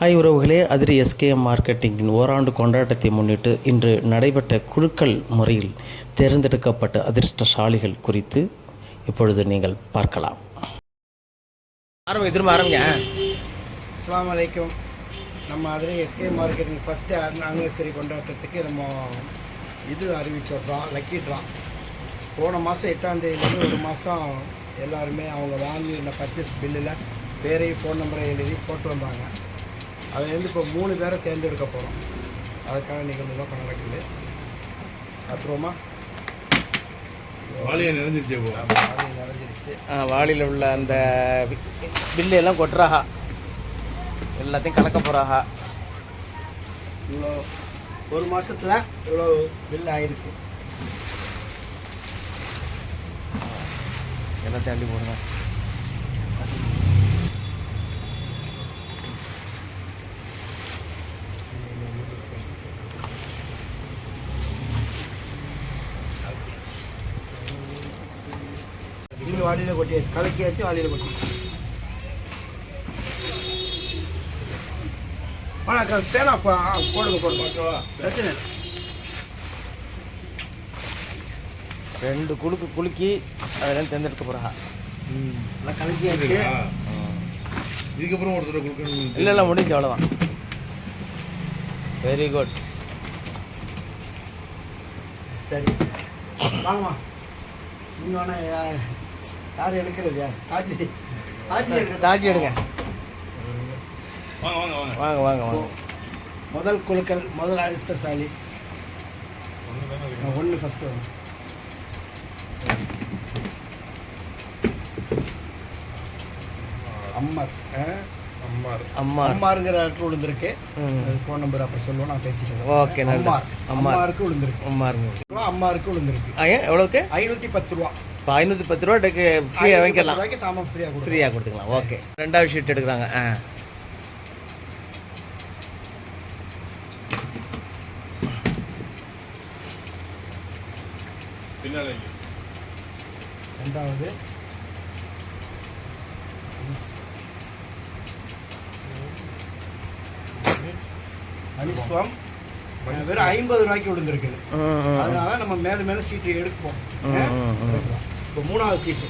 Hi உறவுகளே அதிரி SKM மார்க்கெட்டிங்கின் ஓராண்டு கொண்டாட்டத்தை முன்னிட்டு இன்று நடைபெற்ற குழுக்கள் முறையில் தேர்ந்தெடுக்கப்பட்ட அதிர்ஷ்டசாலிகள் குறித்து இப்பொழுது நீங்கள் பார்க்கலாம். ஆரம்பிங்க திரும்ப ஆரம்பிங்க. அஸ்ஸலாமு அலைக்கும் நம்ம அதில் எஸ்கே மார்க்கெட்டிங் ஃபஸ்ட்டு ஆனிவர்சரி கொண்டாட்டத்துக்கு நம்ம இது அறிவிச்சோம் ட்ரா லக்கி ட்ரா போன மாதம் எட்டாம் தேதியிலேருந்து ஒரு மாதம் எல்லாருமே அவங்க வாங்கி பர்ச்சேஸ் பில்லில் பேரையும் ஃபோன் நம்பரை எழுதி போட்டு வந்தாங்க. அதுலேருந்து இப்போ மூணு பேரை தேர்ந்தெடுக்க போகிறோம். அதுக்கான நிகழ்வு தான் இப்போ நடக்குது. அப்புறமா வாலியை நிறைஞ்சிருச்சே போ அது நிறைஞ்சிருச்சு. வாளியில் உள்ள அந்த வி- பில்லு எல்லாம் கொட்டுறாஹா எல்லாத்தையும் கலக்க போகிறாஹா இவ்வளோ ஒரு மாதத்தில் இவ்வளோ பில் ஆகிருக்கு எல்லாத்தையும் அள்ளி போடுங்க. வாளியில் கொட்டியாச்சு கலக்கியாச்சு வாளியில் கொட்டி வணக்கம் தேனா போடுங்க போடுங்க. பிரச்சனை. ரெண்டு குலுக்கு குலுக்கி அதெல்லாம் தேர்ந்தெடுக்க போகிறாஹா நல்லா கலக்கியாச்சு இதுக்கப்புறம் ஒரு தடவை கொடுக்கணும் இல்லை இல்லை முடிஞ்சு அவ்வளோதான் வெரி குட் சரி. வாங்கம்மா. யா- யார் எடுக்கிறது யார் காட்சி காட்சி எடுங்க. வாங்க வாங்க வாங்க. முதல் குழுக்கள் முதல் அதிர்ஷ்டசாலி. ஒன்று ஃபஸ்ட்டு வரும் அம்மார் ஆ? அம்மா அம்மாருங்கிற இடத்துல விழுந்திருக்கு. ம். அது ஃபோன் நம்பர் அப்புறம் சொல்லுவோம் நான் பேசிட்டு ஓகே. அம்மார். அம்மார். அம்மாருக்கு விழுந்திருக்கு. அம்மா இருங்க ரூபா அம்மாருக்கு விழுந்திருக்கு. எவ்வளோக்கு ஐநூற்றி பத்து ரூபா. இப்போ ஐநூற்றி பத்து ரூபா டெக்கு ஃப்ரீயாக வாங்கிக்கலாம். ஃப்ரீயாக கொடுத்துக்கலாம். ஓகே ரெண்டாவது ஷீட் எடுக்கிறாங்க. ஆ. ரெண்டாவது. அனிஸ்வம் வெறும் ஐம்பது ரூபாய்க்கு விழுந்திருக்குது. அதனால நம்ம மேல மேல சீட்டு எடுப்போம். இப்போ மூணாவது சீட்டு.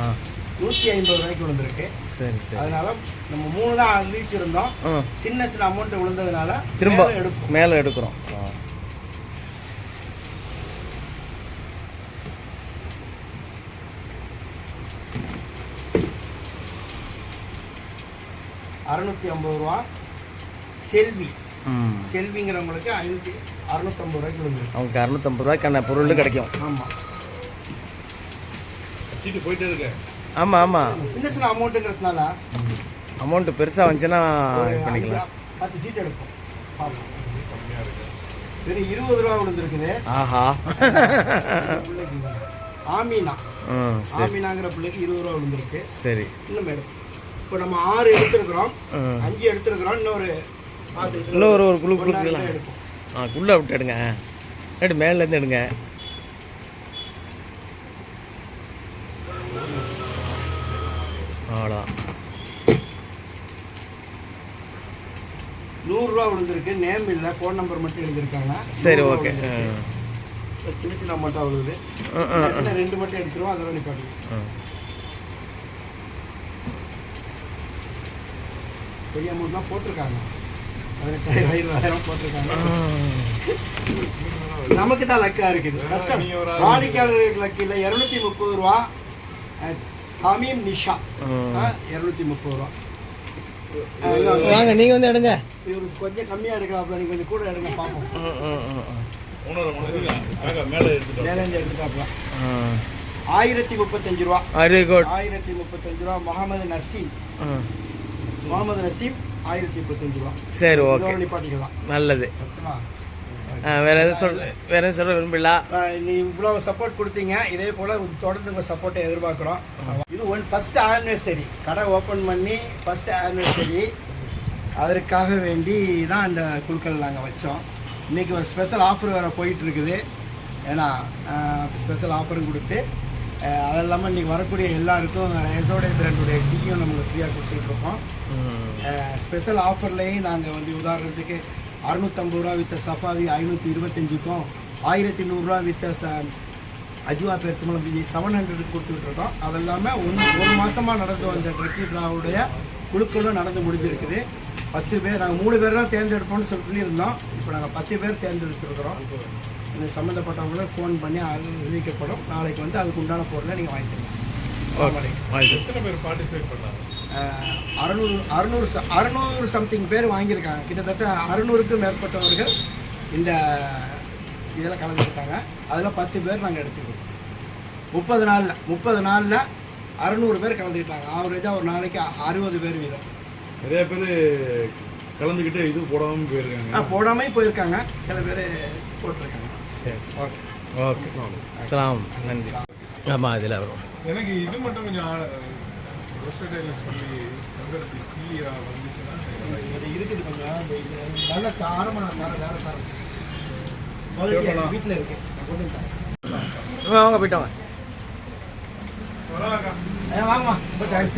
ஆ. நூற்றி ஐம்பது ரூபாய்க்கு விழுந்திருக்கு. சரி சரி. அதனால நம்ம மூணு தான் அறிவிச்சிருந்தோம் ம் சின்ன சின்ன அமௌண்ட் விழுந்ததுனால திரும்ப எடுப்போம். மேலே எடுக்கிறோம். ஆ. அறுநூத்தி ஐம்பது ரூபா செல்வி. செல்விங்கிறவங்களுக்கு ஐநூற்றி அறுநூத்தம்பது ரூபாய்க்கு விழுந்திருக்கு. அவங்களுக்கு அறுநூத்தம்பது ரூபாய்க்கான பொருள் கிடைக்கும். ஆமாம் சீட்டு போயிட்டே இருக்க. ஆமாம் ஆமாம் சின்ன சின்ன அமௌண்ட்டுங்கிறதுனால அமௌண்ட்டு பெருசாக வந்துச்சுன்னா இது பண்ணிக்கலாம். பத்து சீட் எடுப்போம். பார்ப்போம் வெறும் இருபது ரூபா விழுந்திருக்குது. ஆஹா. பிள்ளைக்கு. ஆமீனா ஆமீனாங்கிற பிள்ளைக்கு இருபது ரூபா விழுந்திருக்கு. சரி. இன்னும் எடுப்போம். இப்போ நம்ம ஆறு எடுத்திருக்கிறோம். அஞ்சு எடுத்திருக்கிறோம். இன்னொரு இன்னும் ஒரு ஒரு குழு குழுக்கலாம் ஆ குள்ளே விட்டு எடுங்க. எடுத்து மேலேருந்து எடுங்க. அவ்வளோதான் நூறுரூவா விழுந்திருக்கு. நேம் இல்லை ஃபோன் நம்பர் மட்டும் எழுதியிருக்காங்க. சரி ஓகே. சின்ன சின்ன அமௌண்ட்டாக விழுது. ரெண்டு மட்டும் எடுத்துருவோம். அதோட நிப்பாட்டி பெரிய அமௌண்ட்லாம் போட்டிருக்காங்க. பதினெட்டாயிரம் இருபதாயிரம் போட்டிருக்காங்க. நமக்கு தான் லக்கா இருக்குது. கஷ்டம். வாடிக்கையாளர்களுக்கு லக்கு இல்லை. இரநூத்தி முப்பது ரூபா ஹமீம் நிஷா. இரநூத்தி முப்பது ரூபா. வாங்க நீங்கள் வந்து எடுங்க. இவரு கொஞ்சம் கம்மியாக எடுக்கலாம்ல நீங்கள் கொஞ்சம் கூட எடுங்க காக்கா மேலே எடுத்துக்காப்ல ஆயிரத்தி முப்பத்தஞ்சு ரூபா. வெரி குட் ஆயிரத்தி முப்பத்தஞ்சு ரூபா முகமது நசீம். முகமது நசீம் ஆயிரத்தி முப்பத்தஞ்சு ரூபா. சரி ஓகே. நிப்பாட்டிக்கலாம் நல்லது. வேற எதுவும் சொல் வேற எதுவும் சொல்ல விரும்பல நீ இவ்வளோ சப்போர்ட் கொடுத்தீங்க. இதே போல் தொடர்ந்து உங்கள் சப்போர்ட்டை எதிர்பார்க்குறோம். இது ஒன் ஃபஸ்ட் ஆனிவர்சரி கடை ஓப்பன் பண்ணி ஃபஸ்ட் ஆனிவர்சரி அதற்காக வேண்டி தான் இந்த குழுக்கள் நாங்கள் வச்சோம். இன்றைக்கி ஒரு ஸ்பெஷல் ஆஃபர் வேறு போயிட்டு இருக்குது ஏன்னா ஸ்பெஷல் ஆஃபரும் கொடுத்து அது இல்லாமல் இன்றைக்கி வரக்கூடிய எல்லாருக்கும் எசோடைய பிராண்டுடைய டீயும் நம்ம ஃப்ரீயாக கொடுத்துட்ருக்கோம் ஸ்பெஷல் ஆஃபர்லேயும் நாங்கள் வந்து உதாரணத்துக்கு அறுநூத்தம்பது ரூபா வித்த சஃபாவி ஐநூற்றி இருபத்தஞ்சுக்கும் ஆயிரத்தி நூறுரூவா வித்த ச அஜுவா பெருச்சம்பளம் பிஜி செவன் ஹண்ட்ரடுக்கு கொடுத்துட்ருக்கோம் அது இல்லாமல் ஒன் ஒரு மாதமாக நடந்து வந்த ட்ரக்கி ட்ராவுடைய குழுக்களும் நடந்து முடிஞ்சிருக்குது. பத்து பேர் நாங்கள் மூணு பேர் தான் தேர்ந்தெடுப்போம்னு சொல்லியிருந்தோம் இப்போ நாங்கள் பத்து பேர் தேர்ந்தெடுத்துருக்குறோம். இது சம்மந்தப்பட்டவங்கள ஃபோன் பண்ணி அறிவிக்கப்படும். நாளைக்கு வந்து அதுக்கு உண்டான பொருளை நீங்கள் வாங்கிக்கலாம். எத்தனை பேர் பார்ட்டிசிபேட் பண்ணாங்க? அறநூறு அறுநூறு அறுநூறு சம்திங் பேர் வாங்கியிருக்காங்க. கிட்டத்தட்ட அறுநூறுக்கும் மேற்பட்டவர்கள் இந்த இதில் கலந்துக்கிட்டாங்க. அதில் பத்து பேர் நாங்கள் எடுத்துக்கிறோம் முப்பது நாளில் முப்பது நாளில் அறுநூறு பேர் கலந்துக்கிட்டாங்க. ஆவரேஜாக ஒரு நாளைக்கு அறுபது பேர் வீதம். நிறைய பேர் கலந்துக்கிட்டு இது போடாம ஆ போயிருக்காங்க போடாமல் போயிருக்காங்க. சில பேர் போட்டிருக்காங்க. சரி ஓகே ஓகே சலாம். நன்றி. ஆமாம் இதில் வரும். எனக்கு இது மட்டும் கொஞ்சம் வெப்சைட்டில் சொல்லி சங்கரத்தி கிளியாக வந்துச்சுன்னா இது இருக்குது கொஞ்சம். நல்ல நான் தரேன் வேறு குவாலிட்டி வீட்டில் தரேன் வாங்க போயிட்டு வாங்க.